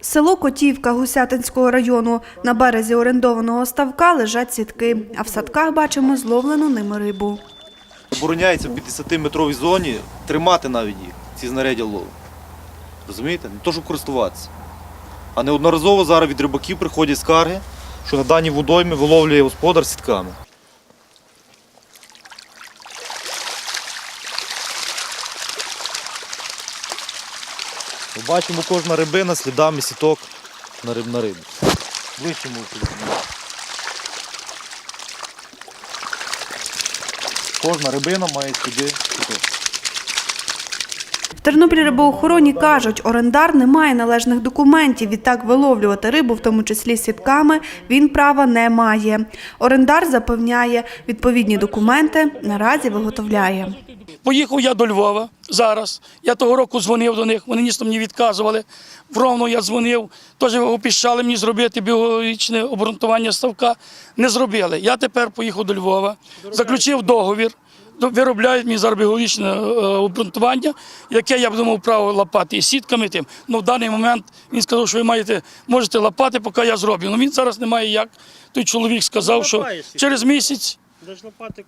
Село Котівка Гусятинського району. На березі орендованого ставка лежать сітки, а в садках бачимо зловлену ними рибу. Забороняється в 50-метровій зоні тримати навіть їх, ці знаряддя лову. Розумієте? Не то, щоб користуватися. А неодноразово зараз від рибаків приходять скарги, що на даній водоймі виловлює господар сітками. Ми бачимо кожна рибина слідами сіток на риб на рибу. Ближче. Кожна рибина має сліди сіток. В Тернопіль рибоохороні кажуть, орендар не має належних документів. Відтак виловлювати рибу, в тому числі сітками, він права не має. Орендар запевняє, відповідні документи наразі виготовляє. Поїхав я до Львова зараз. Я того року дзвонив до них, вони ніс мені відказували. В Ровно я дзвонив, теж обіцяли мені зробити біологічне обґрунтування ставка. Не зробили. Я тепер поїхав до Львова, заключив договір. До- Виробляють мені зараз біологічне е, обґрунтування, яке я буду мав право лапати і сітками тим. Ну в даний момент він сказав, що ви маєте можете лапати, поки я зроблю. Ну він зараз не має як. Той чоловік сказав, що через місяць.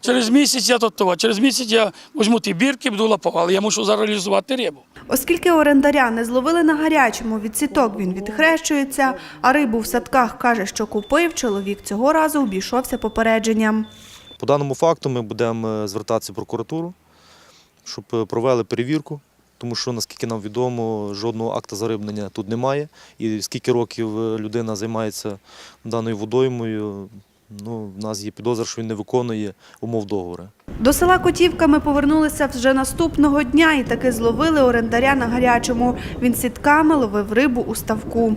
Через місяць я тут того. Через місяць я візьму ті бірки, буду лапав, але я мушу зараз реалізувати рибу. Оскільки орендаря не зловили на гарячому від сіток, він відхрещується, а рибу в садках каже, що купив, чоловік цього разу обійшовся попередженням. По даному факту ми будемо е, звертатися в прокуратуру, щоб е, провели перевірку, тому що, наскільки нам відомо, жодного акта зарибнення тут немає. І скільки років е, людина займається даною водоймою, ну, в нас є підозра, що він не виконує умов договору. До села Котівка ми повернулися вже наступного дня і таки зловили орендаря на гарячому. Він сітками ловив рибу у ставку.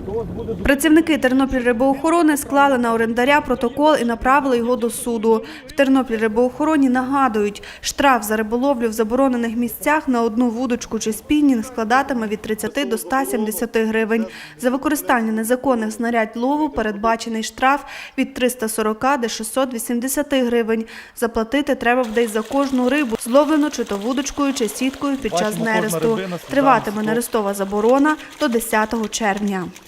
Працівники Тернопіль рибоохорони склали на орендаря протокол і направили його до суду. В Тернопіль рибоохороні нагадують, штраф за риболовлю в заборонених місцях на одну вудочку чи спінінг складатиме від 30 до 170 гривень. За використання незаконних знарядь лову передбачений штраф від 340 до 680 гривень. Заплатити треба буде й за кожну рибу, зловлену чи то вудочкою, чи сіткою під час нересту. Триватиме нерестова заборона до 10 червня.